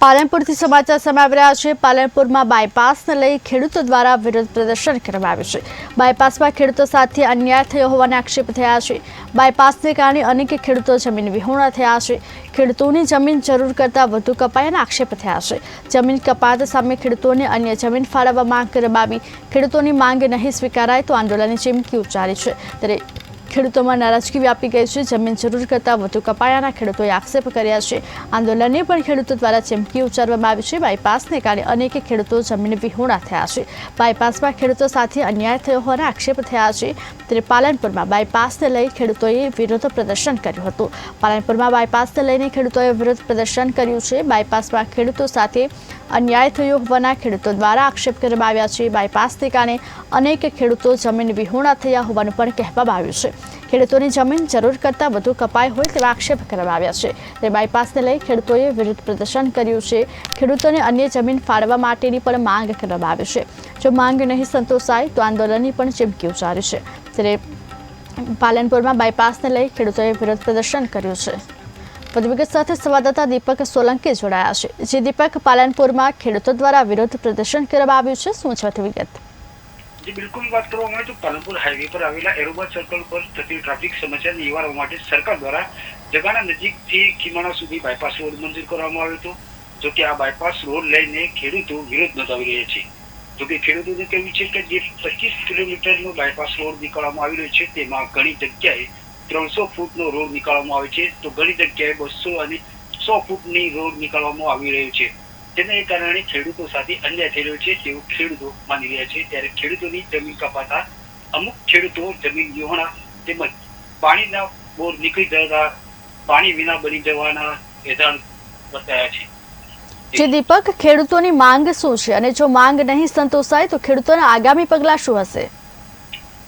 પાલનપુરથી સમાચાર સામે આવી રહ્યા છે. પાલનપુરમાં બાયપાસને લઈ ખેડૂતો દ્વારા વિરોધ પ્રદર્શન કરવામાં આવ્યું છે. બાયપાસમાં ખેડૂતો સાથે અન્યાય થયો હોવાના આક્ષેપ થયા છે. બાયપાસને કારણે અનેક ખેડૂતો જમીન વિહોણા થયા છે. ખેડૂતોની જમીન જરૂર કરતાં વધુ કપાયાના આક્ષેપ થયા છે. જમીન કપાત સામે ખેડૂતોને અન્ય જમીન ફાળવવા માંગ કરવામાં આવી. ખેડૂતોની માંગ નહીં સ્વીકારાય તો આંદોલનની ચીમકી ઉચ્ચારી છે. ત્યારે ખેડૂતોમાં નારાજગી વ્યાપી ગઈ છે. જમીન જરૂર કરતાં વધુ કપાયાના ખેડૂતોએ આક્ષેપ કર્યા છે. આંદોલનને પણ ખેડૂતો દ્વારા ચીમકી ઉચ્ચારવામાં આવી છે. બાયપાસને કારણે અનેક ખેડૂતો જમીન વિહોણા થયા છે. બાયપાસમાં ખેડૂતો સાથે અન્યાય થયો હોવાના આક્ષેપ થયા છે. ત્યારે પાલનપુરમાં બાયપાસને લઈ ખેડૂતોએ વિરોધ પ્રદર્શન કર્યું હતું. પાલનપુરમાં બાયપાસને લઈને ખેડૂતોએ વિરોધ પ્રદર્શન કર્યું છે. બાયપાસમાં ખેડૂતો સાથે અન્યાય થયો હોવાના ખેડૂતો દ્વારા આક્ષેપ કરવામાં આવ્યા છે. બાયપાસથી કારણે અનેક ખેડૂતો જમીન વિહોણા થયા હોવાનું પણ કહેવામાં આવ્યું છે. ખેડૂતોની જમીન જરૂર કરતાં વધુ કપાઈ હોય તેવા આક્ષેપ કરવામાં આવ્યા છે. તે બાયપાસને લઈ ખેડૂતોએ વિરોધ પ્રદર્શન કર્યું છે. ખેડૂતોને અન્ય જમીન ફાળવા માટેની પણ માંગ કરવામાં આવી છે. જો માંગ નહીં સંતોષાય, તો આંદોલનની પણ ચીમકી ઉચ્ચારી છે. ત્યારે પાલનપુરમાં બાયપાસને લઈ ખેડૂતોએ વિરોધ પ્રદર્શન કર્યું છે. વધુ સાથે સંવાદદાતા દીપક સોલંકી જોડાયા છે. જે દીપક પાલનપુરમાં ખેડૂતો દ્વારા વિરોધ પ્રદર્શન કરવામાં આવ્યું છે. શું છે વિગત? જે, બિલકુલ વાત કરવામાં આવે તો પાલનપુર હાઈવે પર આવેલા એરોબા સર્કલ પર થતી ટ્રાફિક સમસ્યા નિવારવા માટે સરકાર દ્વારા જગાના નજીકથી ખીમાણા સુધી બાયપાસ રોડ મંજૂર કરવામાં આવ્યો હતો, જો કે આ બાયપાસ રોડ લઈને ખેડૂતો વિરોધ નોંધાવી રહ્યા છે. જો કે ખેડૂતોનું કહેવું છે કે જે પચીસ કિલોમીટરનો બાયપાસ રોડ નીકળવામાં આવી રહ્યો છે, તેમાં ઘણી જગ્યાએ ત્રણસો ફૂટનો રોડ નીકાળવામાં આવે છે. તો ઘણી જગ્યાએ બસો અને સો ફૂટની રોડ નીકાળવામાં આવી રહ્યો છે. તેને કારણે ખેડૂતો સાથે અન્યાય થઈ રહ્યો છે. તેવું ખેડૂતો માની રહ્યા છે. ત્યારે ખેડૂતોની જમીન કપાતા અમુક ખેડૂતો જમીન વિહોણા તેમજ પાણીના બોર નીકળી જતા પાણી વિના બની જવાના એધાણ બતાવ્યા છે. જે દીપક ખેડૂતોની માંગ શું છે? અને જો માંગ નહીં સંતોષાય તો ખેડૂતોના આગામી પગલાં શું હશે?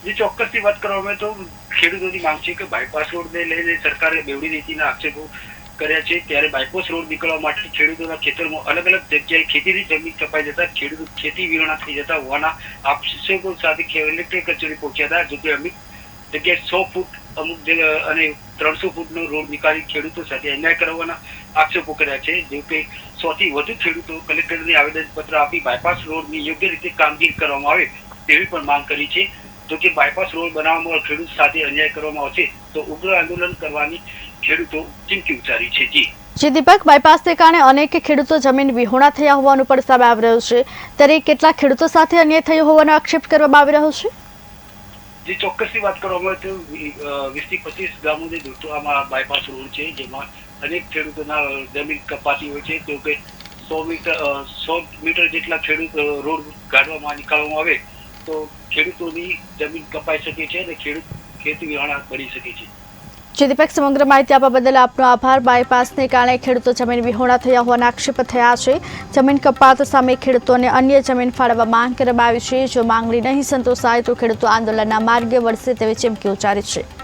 જે ચોક્કસથી વાત કરવામાં તો ખેડૂતોની માંગ છે કે બાયપાસ રોડને લઈને સરકારે બેવડી નીતિના આક્ષેપો કર્યા છે. ત્યારે બાયપાસ રોડ નીકળવા માટે ખેડૂતોના ખેતરમાં અલગ અલગ જગ્યાએ ખેતીની જમીન કપાઈ જતા ખેડૂતો ખેતી વિહોણા થઈ જતા હોવાના આક્ષેપો સાથે કલેક્ટર કચેરી પહોંચ્યા હતા જોકે અમુક જગ્યાએ સો ફૂટ અમુક અને ત્રણસો ફૂટનો રોડ નીકાળી ખેડૂતો સાથે અન્યાય કરવાના આક્ષેપો કર્યા છે. જો કે સૌથી વધુ ખેડૂતો કલેક્ટરને આવેદનપત્ર આપી બાયપાસ રોડની યોગ્ય રીતે કામગીરી કરવામાં આવે તેવી પણ માંગ કરી છે. જો કે બાયપાસ રોડ બનાવવામાં ખેડૂત સાથે અન્યાય કરવામાં આવશે તો ઉગ્ર આંદોલન કરવાની ખેડૂતો ચીમકી ઉચ્ચારી છે. જી. જે દીપક બાયપાસને કારણે અનેક ખેડૂતો જમીન વિહોણા થયા હોવાનું પણ સામે આવી રહ્યું છે. ત્યારે કેટલા ખેડૂતો સાથે અન્યાય થયો હોવાનો આક્ષેપ કરવામાં આવી રહ્યો છે? જે ચોક્કસની વાત કરવામાં આવે તો વીસથી પચીસ ગામોને જોડતો આમાં બાયપાસ રોડ છે જેમાં અનેક ખેડૂતોના જમીન કપાતી હોય છે. તો કે સો મીટર સો મીટર જેટલા ખેડૂત રોડ કાઢવામાં નીકાળવામાં આવે તો ખેડૂતોની જમીન કપાઈ શકે છે અને ખેડૂત ખેતી વિહાણા બની શકે છે. જે દીપક સમગ્ર માહિતી આપવા બદલ આપનો આભાર. બાયપાસને કારણે ખેડૂતો જમીન વિહોણા થયા હોવાના આક્ષેપ થયા છે. જમીન કપાત સામે ખેડૂતોને અન્ય જમીન ફાળવવા માંગ કરવામાં આવી છે. જો માંગણી નહીં સંતોષાય તો ખેડૂતો આંદોલનના માર્ગે વળશે તેવી ચીમકી ઉચ્ચારી છે.